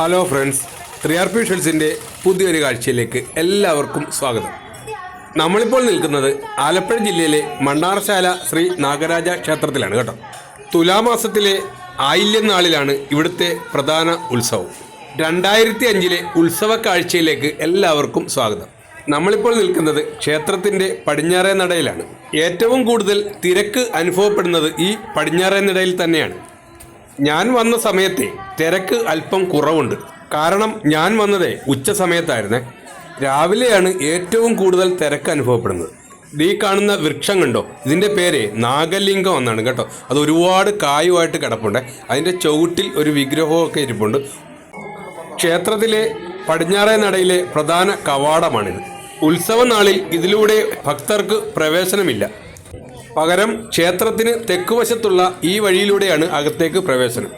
Hello friends three R P ഷെൽസിന്റെ പുതിയൊരു കാഴ്ചയിലേക്ക് എല്ലാവർക്കും സ്വാഗതം. നമ്മളിപ്പോൾ നിൽക്കുന്നത് ആലപ്പുഴ ജില്ലയിലെ മണ്ണാർശാല ശ്രീ നാഗരാജ ക്ഷേത്രത്തിലാണ് കേട്ടോ. തുലാമാസത്തിലെ ആയില്യം നാളിലാണ് ഇവിടുത്തെ പ്രധാന ഉത്സവം. രണ്ടായിരത്തി അഞ്ചിലെ ഉത്സവ കാഴ്ചയിലേക്ക് എല്ലാവർക്കും സ്വാഗതം. നമ്മളിപ്പോൾ നിൽക്കുന്നത് ക്ഷേത്രത്തിന്റെ പടിഞ്ഞാറേ നടയിലാണ്. ഏറ്റവും കൂടുതൽ തിരക്ക് അനുഭവപ്പെടുന്നത് ഈ പടിഞ്ഞാറേ നടയിൽ തന്നെയാണ്. ഞാൻ വന്ന സമയത്തെ തിരക്ക് അല്പം കുറവുണ്ട്. കാരണം ഞാൻ വന്നത് ഉച്ച സമയത്തായിരുന്നേ. രാവിലെയാണ് ഏറ്റവും കൂടുതൽ തിരക്ക് അനുഭവപ്പെടുന്നത്. ഈ കാണുന്ന വൃക്ഷം കണ്ടോ? ഇതിന്റെ പേര് നാഗലിംഗം എന്നാണ് കേട്ടോ. അത് ഒരുപാട് കായുമായിട്ട് കിടപ്പുണ്ട്. അതിന്റെ ചുവട്ടിൽ ഒരു വിഗ്രഹമൊക്കെ ഇരിപ്പുണ്ട്. ക്ഷേത്രത്തിലെ പടിഞ്ഞാറേ നടയിലെ പ്രധാന കവാടമാണിത്. ഉത്സവ നാളിൽ ഇതിലൂടെ ഭക്തർക്ക് പ്രവേശനമില്ല. പകരം ക്ഷേത്രത്തിന് തെക്കുവശത്തുള്ള ഈ വഴിയിലൂടെയാണ് അകത്തേക്ക് പ്രവേശനം.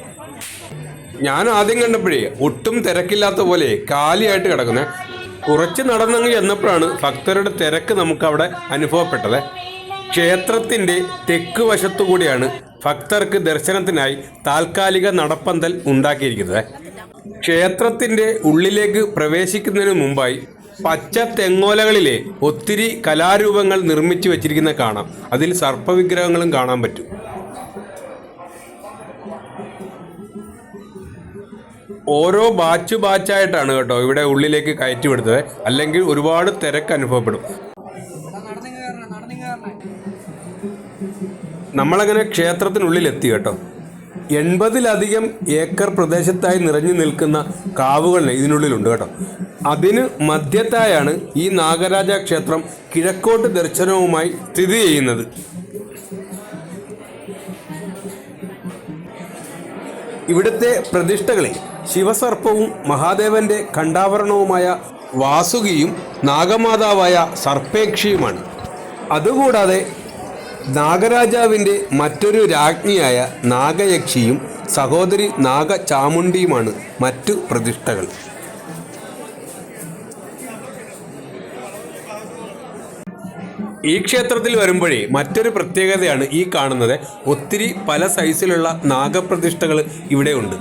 ഞാൻ ആദ്യം കണ്ടപ്പോഴേ ഒട്ടും തിരക്കില്ലാത്ത പോലെ കാലിയായിട്ട് കിടക്കുന്നത് കുറച്ച് നടന്നങ്ങ് ചെന്നപ്പോഴാണ് ഭക്തരുടെ തിരക്ക് നമുക്കവിടെ അനുഭവപ്പെട്ടത്. ക്ഷേത്രത്തിന്റെ തെക്ക് വശത്തുകൂടിയാണ് ഭക്തർക്ക് ദർശനത്തിനായി താൽക്കാലിക നടപ്പന്തൽ ഉണ്ടാക്കിയിരിക്കുന്നത്. ക്ഷേത്രത്തിന്റെ ഉള്ളിലേക്ക് പ്രവേശിക്കുന്നതിന് മുമ്പായി പച്ച തെങ്ങോലകളിലെ ഒത്തിരി കലാരൂപങ്ങൾ നിർമ്മിച്ചു വെച്ചിരിക്കുന്ന കാണാം. അതിൽ സർപ്പവിഗ്രഹങ്ങളും കാണാൻ പറ്റും. ഓരോ ബാച്ച് ബാച്ചായിട്ടാണ് കേട്ടോ ഇവിടെ ഉള്ളിലേക്ക് കയറ്റി വിടുന്നത്. അല്ലെങ്കിൽ ഒരുപാട് തിരക്ക് അനുഭവപ്പെടും. നമ്മളങ്ങനെ ക്ഷേത്രത്തിനുള്ളിൽ എത്തി കേട്ടോ. എൺപതിലധികം ഏക്കർ പ്രദേശത്തായി നിറഞ്ഞു നിൽക്കുന്ന കാവുകൾ ഇതിനുള്ളിലുണ്ട് കേട്ടോ. അതിന് മധ്യത്തായാണ് ഈ നാഗരാജ ക്ഷേത്രം കിഴക്കോട്ട് ദർശനവുമായി സ്ഥിതി ചെയ്യുന്നത്. ഇവിടുത്തെ പ്രതിഷ്ഠകളെ ശിവസർപ്പവും മഹാദേവന്റെ കണ്ടാവരണവുമായ വാസുകിയും നാഗമാതാവായ സർപ്പേക്ഷിയുമാണ്. അതുകൂടാതെ നാഗരാജാവിന്റെ മറ്റൊരു രാജ്ഞിയായ നാഗയക്ഷിയും സഹോദരി നാഗചാമുണ്ടിയുമാണ് മറ്റു പ്രതിഷ്ഠകൾ. ഈ ക്ഷേത്രത്തിൽ വരുമ്പോഴേ മറ്റൊരു പ്രത്യേകതയാണ് ഈ കാണുന്നത്. ഒത്തിരി പല സൈസിലുള്ള നാഗപ്രതിഷ്ഠകൾ ഇവിടെ ഉണ്ട്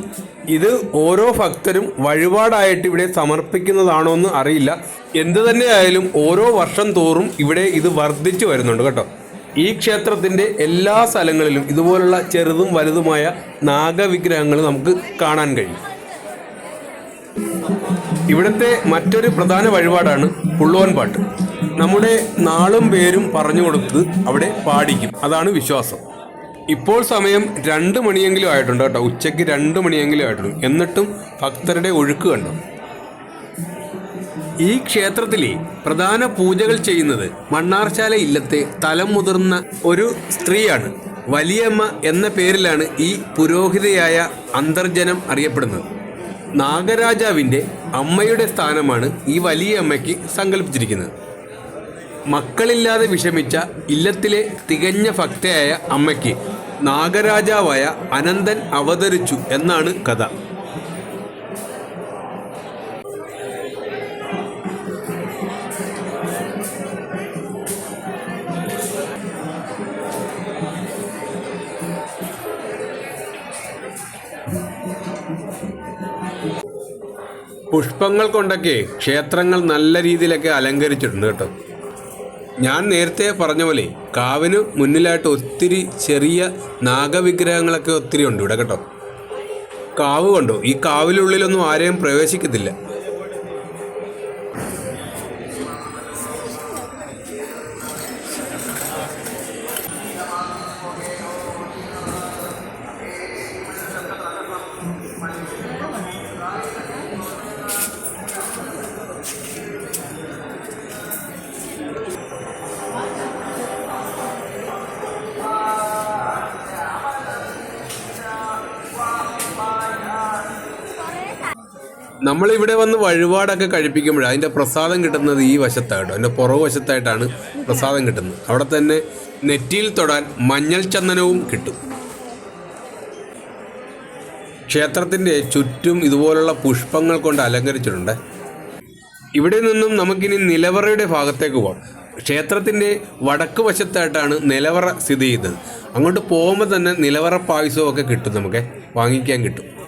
ഇത് ഓരോ ഭക്തരും വഴിപാടായിട്ട് ഇവിടെ സമർപ്പിക്കുന്നതാണോ എന്ന് അറിയില്ല. എന്തു തന്നെയായാലും ഓരോ വർഷം തോറും ഇവിടെ ഇത് വർദ്ധിച്ചു വരുന്നുണ്ട് കേട്ടോ. ഈ ക്ഷേത്രത്തിന്റെ എല്ലാ സ്ഥലങ്ങളിലും ഇതുപോലുള്ള ചെറുതും വലുതുമായ നാഗവിഗ്രഹങ്ങൾ നമുക്ക് കാണാൻ കഴിയും. ഇവിടുത്തെ മറ്റൊരു പ്രധാന വഴിപാടാണ് പുള്ളുവൻ പാട്ട്. നമ്മുടെ നാളും പേരും പറഞ്ഞു കൊടുത്ത് അവിടെ പാടിക്കും. അതാണ് വിശ്വാസം. ഇപ്പോൾ സമയം രണ്ട് മണിയെങ്കിലും ആയിട്ടുണ്ട് കേട്ടോ. ഉച്ചയ്ക്ക് രണ്ട് മണിയെങ്കിലും ആയിട്ടുണ്ട്. എന്നിട്ടും ഭക്തരുടെ ഒഴുക്ക് കണ്ടു? ഈ ക്ഷേത്രത്തിലെ പ്രധാന പൂജകൾ ചെയ്യുന്നത് മണ്ണാർശാല ഇല്ലത്തെ തലം മുതിർന്ന ഒരു സ്ത്രീയാണ്. വലിയമ്മ എന്ന പേരിലാണ് ഈ പുരോഹിതയായ അന്തർജനം അറിയപ്പെടുന്നത്. നാഗരാജാവിന്റെ അമ്മയുടെ സ്ഥാനമാണ് ഈ വലിയ അമ്മയ്ക്ക് സങ്കല്പിച്ചിരിക്കുന്നത്. മക്കളില്ലാതെ വിഷമിച്ച ഇല്ലത്തിലെ തികഞ്ഞ ഭക്തയായ അമ്മയ്ക്ക് നാഗരാജാവായ അനന്തൻ അവതരിച്ചു എന്നാണ് കഥ. പുഷ്പങ്ങൾ കൊണ്ടൊക്കെ ക്ഷേത്രങ്ങൾ നല്ല രീതിയിലൊക്കെ അലങ്കരിച്ചിട്ടുണ്ട് കേട്ടോ. ഞാൻ നേരത്തെ പറഞ്ഞ പോലെ കാവിന് മുന്നിലായിട്ട് ഒത്തിരി ചെറിയ നാഗവിഗ്രഹങ്ങളൊക്കെ ഒത്തിരി ഉണ്ട് ഇവിടെ കേട്ടോ. കാവ് കണ്ടോ? ഈ കാവിലുള്ളിലൊന്നും ആരെയും പ്രവേശിക്കത്തില്ല. നമ്മളിവിടെ വന്ന് വഴിപാടൊക്കെ കഴിപ്പിക്കുമ്പോൾ അതിന്റെ പ്രസാദം കിട്ടുന്നത് ഈ വശത്തായിട്ടോ അതിന്റെ പുറകു വശത്തായിട്ടാണ് പ്രസാദം കിട്ടുന്നത്. അവിടെ തന്നെ നെറ്റിയിൽ തൊടാൻ മഞ്ഞൾ ചന്ദനവും കിട്ടും. ക്ഷേത്രത്തിന്റെ ചുറ്റും ഇതുപോലുള്ള പുഷ്പങ്ങൾ കൊണ്ട് അലങ്കരിച്ചിട്ടുണ്ട്. ഇവിടെ നിന്നും നമുക്കിനി നിലവറയുടെ ഭാഗത്തേക്ക് പോകാം ക്ഷേത്രത്തിന്റെ വടക്ക് വശത്തായിട്ടാണ് നിലവറ സ്ഥിതി ചെയ്യുന്നത്. അങ്ങോട്ട് പോകുമ്പോൾ തന്നെ നിലവറ പായസവും ഒക്കെ കിട്ടും നമുക്ക്. വാങ്ങിക്കാൻ കിട്ടും.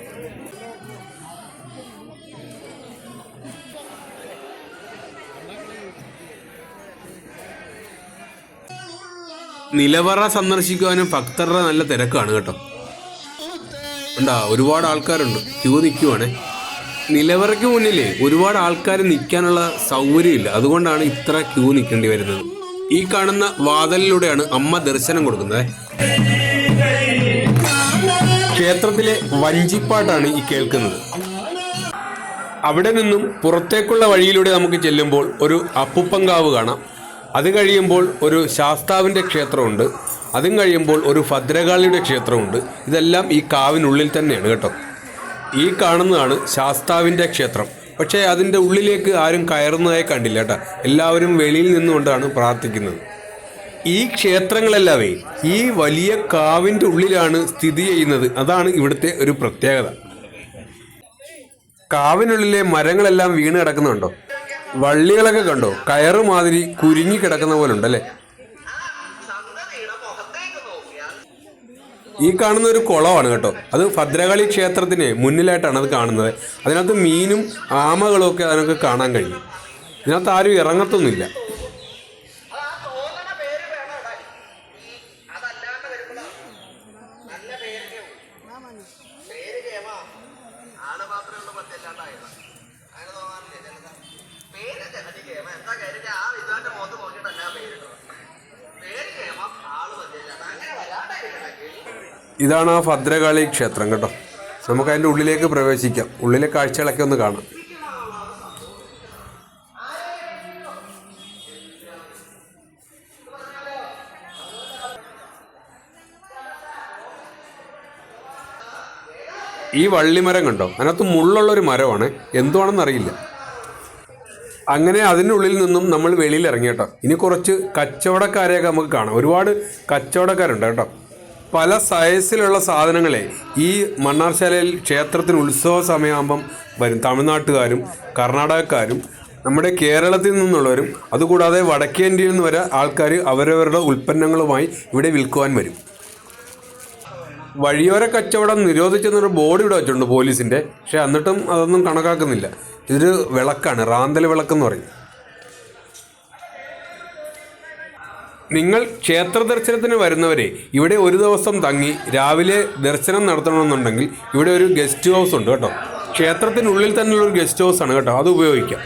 നിലവറ സന്ദർശിക്കുവാനും ഭക്തരുടെ നല്ല തിരക്കാണ് കേട്ടോ. ഉണ്ടാ? ഒരുപാട് ആൾക്കാരുണ്ട്. ക്യൂ നിൽക്കുവാണേ നിലവറയ്ക്ക് മുന്നിലേ ഒരുപാട് ആൾക്കാർ നിൽക്കാനുള്ള സൗകര്യമില്ല. അതുകൊണ്ടാണ് ഇത്ര ക്യൂ നിൽക്കേണ്ടി വരുന്നത്. ഈ കാണുന്ന വാതിലിലൂടെയാണ് അമ്മ ദർശനം കൊടുക്കുന്നത്. ക്ഷേത്രത്തിലെ വഞ്ചിപ്പാട്ടാണ് ഈ കേൾക്കുന്നത്. അവിടെ നിന്നും പുറത്തേക്കുള്ള വഴിയിലൂടെ നമുക്ക് ചെല്ലുമ്പോൾ ഒരു അപ്പുപ്പങ്കാവ് കാണാം. അത് കഴിയുമ്പോൾ ഒരു ശാസ്താവിന്റെ ക്ഷേത്രമുണ്ട്. അതും കഴിയുമ്പോൾ ഒരു ഭദ്രകാളിയുടെ ക്ഷേത്രമുണ്ട്. ഇതെല്ലാം ഈ കാവിനുള്ളിൽ തന്നെയാണ് കേട്ടോ. ഈ കാണുന്നതാണ് ശാസ്താവിന്റെ ക്ഷേത്രം. പക്ഷേ അതിന്റെ ഉള്ളിലേക്ക് ആരും കയറുന്നതായി കണ്ടില്ല കേട്ടോ. എല്ലാവരും വെളിയിൽ നിന്നുകൊണ്ടാണ് പ്രാർത്ഥിക്കുന്നത്. ഈ ക്ഷേത്രങ്ങളെല്ലാവേ ഈ വലിയ കാവിന്റെ ഉള്ളിലാണ് സ്ഥിതി ചെയ്യുന്നത്. അതാണ് ഇവിടുത്തെ ഒരു പ്രത്യേകത. കാവിനുള്ളിലെ മരങ്ങളെല്ലാം വീണ് കിടക്കുന്നുണ്ടോ? വള്ളികളൊക്കെ കണ്ടോ? കയറ് മാതിരി കുരുങ്ങി കിടക്കുന്ന പോലെ ഉണ്ടല്ലേ ഈ കാണുന്ന ഒരു കുളമാണ് കേട്ടോ. അത് ഭദ്രകാളി ക്ഷേത്രത്തിന് മുന്നിലായിട്ടാണ് അത് കാണുന്നത്. അതിനകത്ത് മീനും ആമകളും ഒക്കെ അതിനൊക്കെ കാണാൻ കഴിയും ഇതിനകത്ത് ആരും ഇറങ്ങത്തൊന്നുമില്ല. ഇതാണ് ആ ഭദ്രകാളി ക്ഷേത്രം കേട്ടോ. നമുക്ക് അതിന്റെ ഉള്ളിലേക്ക് പ്രവേശിക്കാം. ഉള്ളിലെ കാഴ്ചകളൊക്കെ ഒന്ന് കാണാം. ഈ വള്ളിമരം കണ്ടോ? അതിനകത്ത് മുള്ളുള്ള ഒരു മരമാണ്. എന്തുവാണെന്ന് അറിയില്ല അങ്ങനെ അതിനുള്ളിൽ നിന്നും നമ്മൾ വെളിയിൽ ഇറങ്ങി കേട്ടോ. ഇനി കുറച്ച് കച്ചവടക്കാരെയൊക്കെ നമുക്ക് കാണാം. ഒരുപാട് കച്ചവടക്കാരുണ്ട് കേട്ടോ. പല സൈസിലുള്ള സാധനങ്ങളെ ഈ മണ്ണാർശാലയിൽ ക്ഷേത്രത്തിന് ഉത്സവ സമയമാകുമ്പം വരും. തമിഴ്നാട്ടുകാരും കർണാടകക്കാരും നമ്മുടെ കേരളത്തിൽ നിന്നുള്ളവരും അതുകൂടാതെ വടക്കേന്ത്യയിൽ നിന്ന് വരെ ആൾക്കാർ അവരവരുടെ ഉൽപ്പന്നങ്ങളുമായി ഇവിടെ വിൽക്കുവാൻ വരും. വഴിയോര കച്ചവടം നിരോധിച്ചെന്നൊരു ബോർഡ് ഇവിടെ വെച്ചിട്ടുണ്ട് പോലീസിന്റെ പക്ഷേ എന്നിട്ടും അതൊന്നും കണക്കാക്കുന്നില്ല. ഇതൊരു വിളക്കാണ് റാന്തൽ വിളക്കെന്ന് പറയും. നിങ്ങൾ ക്ഷേത്ര ദർശനത്തിന് വരുന്നവരെ ഇവിടെ ഒരു ദിവസം തങ്ങി രാവിലെ ദർശനം നടത്തണമെന്നുണ്ടെങ്കിൽ ഇവിടെ ഒരു ഗസ്റ്റ് ഹൗസ് ഉണ്ട് കേട്ടോ. ക്ഷേത്രത്തിനുള്ളിൽ തന്നെയുള്ള ഒരു ഗസ്റ്റ് ഹൗസ് ആണ് കേട്ടോ. അത് ഉപയോഗിക്കാം.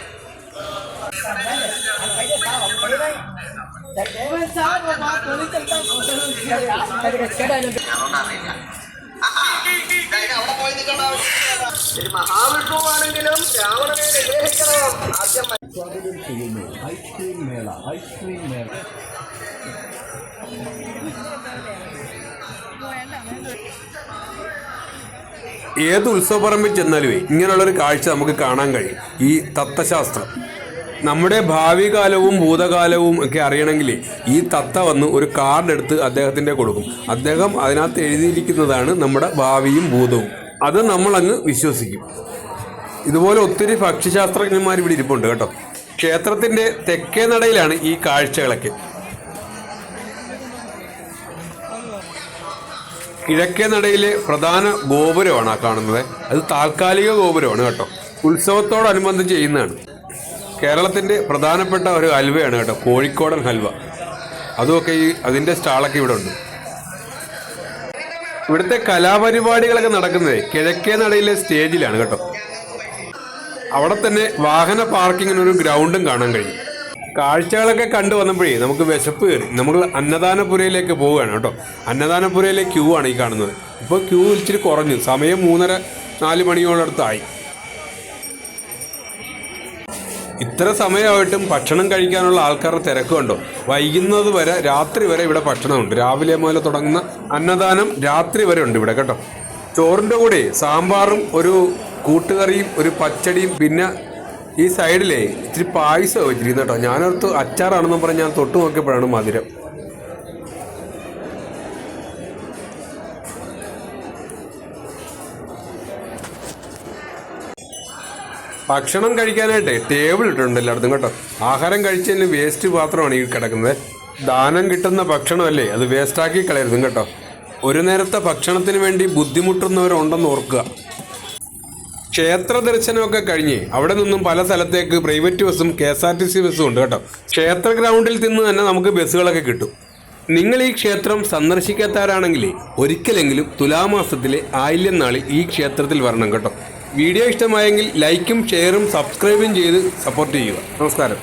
മഹാവിഷ്ണു രാവണനെ ഐസ്ക്രീം മേള ഐസ്ക്രീം മേള ഏത് ഉത്സവപ്പറമ്പിൽ ചെന്നാലുമേ ഇങ്ങനെയുള്ളൊരു കാഴ്ച നമുക്ക് കാണാൻ കഴിയും. ഈ തത്വശാസ്ത്രം നമ്മുടെ ഭാവി കാലവും ഭൂതകാലവും ഒക്കെ അറിയണമെങ്കിൽ ഈ തത്ത വന്ന് ഒരു കാർഡ് എടുത്ത് അദ്ദേഹത്തിന്റെ കൊടുക്കും. അദ്ദേഹം അതിനകത്ത് എഴുതിയിരിക്കുന്നതാണ് നമ്മുടെ ഭാവിയും ഭൂതവും. അത് നമ്മളങ്ങ് വിശ്വസിക്കും. ഇതുപോലെ ഒത്തിരി ഭക്ഷ്യശാസ്ത്രജ്ഞന്മാർ ഇവിടെ ഇരിപ്പുണ്ട് കേട്ടോ. ക്ഷേത്രത്തിന്റെ തെക്കേ നടയിലാണ് ഈ കാഴ്ചകളൊക്കെ. കിഴക്കേ നടയിലെ പ്രധാന ഗോപുരമാണ് ആ കാണുന്നത്. അത് താൽക്കാലിക ഗോപുരമാണ് കേട്ടോ. ഉത്സവത്തോടനുബന്ധിച്ച് ചെയ്യുന്നതാണ്. കേരളത്തിന്റെ പ്രധാനപ്പെട്ട ഒരു ഹൽവയാണ് കേട്ടോ കോഴിക്കോടൻ ഹൽവ. അതുമൊക്കെ ഈ അതിന്റെ സ്റ്റാളൊക്കെ ഇവിടെ ഉണ്ട്. ഇവിടുത്തെ കലാപരിപാടികളൊക്കെ നടക്കുന്നത് കിഴക്കേ നടയിലെ സ്റ്റേജിലാണ് കേട്ടോ. അവിടെ തന്നെ വാഹന പാർക്കിങ്ങിനൊരു ഗ്രൗണ്ടും കാണാൻ കഴിയും. കാഴ്ചകളൊക്കെ കണ്ടു വന്നപ്പോഴേ നമുക്ക് വിശപ്പ് കയറി. നമ്മൾ അന്നദാനപുരയിലേക്ക് പോവുകയാണ് കേട്ടോ. അന്നദാനപുരയിലെ ക്യൂ ആണ് ഈ കാണുന്നത്. ഇപ്പോൾ ക്യൂ ഇച്ചിരി കുറഞ്ഞു. സമയം മൂന്നര നാല് മണിയോടടുത്തായി. ഇത്ര സമയമായിട്ടും ഭക്ഷണം കഴിക്കാനുള്ള ആൾക്കാരുടെ തിരക്കുണ്ടോ വൈകുന്നത് വരെ രാത്രി വരെ ഇവിടെ ഭക്ഷണമുണ്ട്. രാവിലെ മുതൽ തുടങ്ങുന്ന അന്നദാനം രാത്രി വരെ ഉണ്ട് ഇവിടെ കേട്ടോ. ചോറിന്റെ കൂടെ സാമ്പാറും ഒരു കൂട്ടുകറിയും ഒരു പച്ചടിയും പിന്നെ ഈ സൈഡിലേ ഇച്ചിരി പായസം വെച്ചിരിക്കുന്നു കേട്ടോ. ഞാനോർത്ത് അച്ചാറാണെന്നും പറഞ്ഞ് ഞാൻ തൊട്ട് നോക്കിയപ്പോഴാണ് മധുരം. ഭക്ഷണം കഴിക്കാനായിട്ട് ടേബിൾ ഇട്ടിട്ടുണ്ട് എല്ലായിടത്തും കേട്ടോ. ആഹാരം കഴിച്ചതിന് വേസ്റ്റ് പാത്രമാണ് ഈ കിടക്കുന്നത്. ദാനം കിട്ടുന്ന ഭക്ഷണമല്ലേ? അത് വേസ്റ്റാക്കി കളയരുതും കേട്ടോ. ഒരു നേരത്തെ ഭക്ഷണത്തിന് വേണ്ടി ബുദ്ധിമുട്ടുന്നവരുണ്ടെന്ന് ഓർക്കുക. ക്ഷേത്ര ദർശനമൊക്കെ കഴിഞ്ഞ് അവിടെ നിന്നും പല സ്ഥലത്തേക്ക് പ്രൈവറ്റ് ബസ്സും K S R T C ബസ്സും ഉണ്ട് കേട്ടോ. ക്ഷേത്ര ഗ്രൗണ്ടിൽ നിന്ന് തന്നെ നമുക്ക് ബസ്സുകളൊക്കെ കിട്ടും. നിങ്ങൾ ഈ ക്ഷേത്രം സന്ദർശിക്കാത്തവരാണെങ്കിൽ ഒരിക്കലെങ്കിലും തുലാമാസത്തിലെ ആയില്യം നാളിൽ ഈ ക്ഷേത്രത്തിൽ വരണം കേട്ടോ. വീഡിയോ ഇഷ്ടമായെങ്കിൽ ലൈക്കും ഷെയറും സബ്സ്ക്രൈബും ചെയ്ത് സപ്പോർട്ട് ചെയ്യുക. നമസ്കാരം.